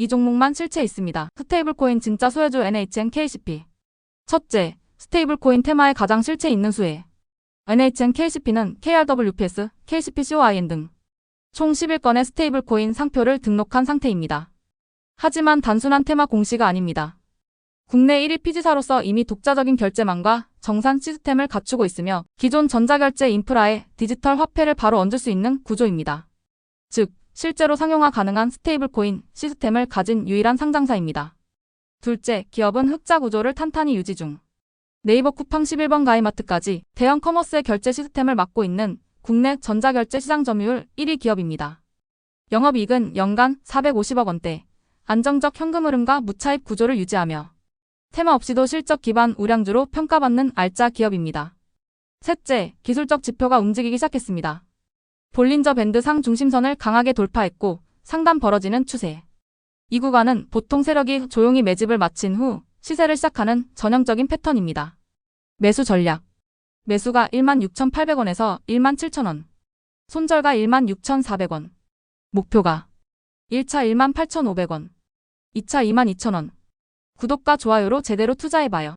이 종목만 실체 있습니다. 스테이블 코인 진짜 수혜주 NHN KCP. 첫째, 스테이블 코인 테마에 가장 실체 있는 수혜. NHN KCP는 KRWPS, KCPCOIN 등 총 11건의 스테이블 코인 상표를 등록한 상태입니다. 하지만 단순한 테마 공시가 아닙니다. 국내 1위 피지사로서 이미 독자적인 결제망과 정산 시스템을 갖추고 있으며 기존 전자결제 인프라에 디지털 화폐를 바로 얹을 수 있는 구조입니다. 즉, 실제로 상용화 가능한 스테이블 코인 시스템을 가진 유일한 상장사입니다. 둘째, 기업은 흑자 구조를 탄탄히 유지 중. 네이버 쿠팡 11번 가이마트까지 대형 커머스의 결제 시스템을 맡고 있는 국내 전자결제 시장 점유율 1위 기업입니다. 영업이익은 연간 450억 원대, 안정적 현금 흐름과 무차입 구조를 유지하며 테마 없이도 실적 기반 우량주로 평가받는 알짜 기업입니다. 셋째, 기술적 지표가 움직이기 시작했습니다. 볼린저 밴드 상 중심선을 강하게 돌파했고 상단 벌어지는 추세. 이 구간은 보통 세력이 조용히 매집을 마친 후 시세를 시작하는 전형적인 패턴입니다. 매수 전략. 매수가 16,800원에서 17,000원. 손절가 16,400원. 목표가 1차 18,500원. 2차 22,000원. 구독과 좋아요로 제대로 투자해봐요.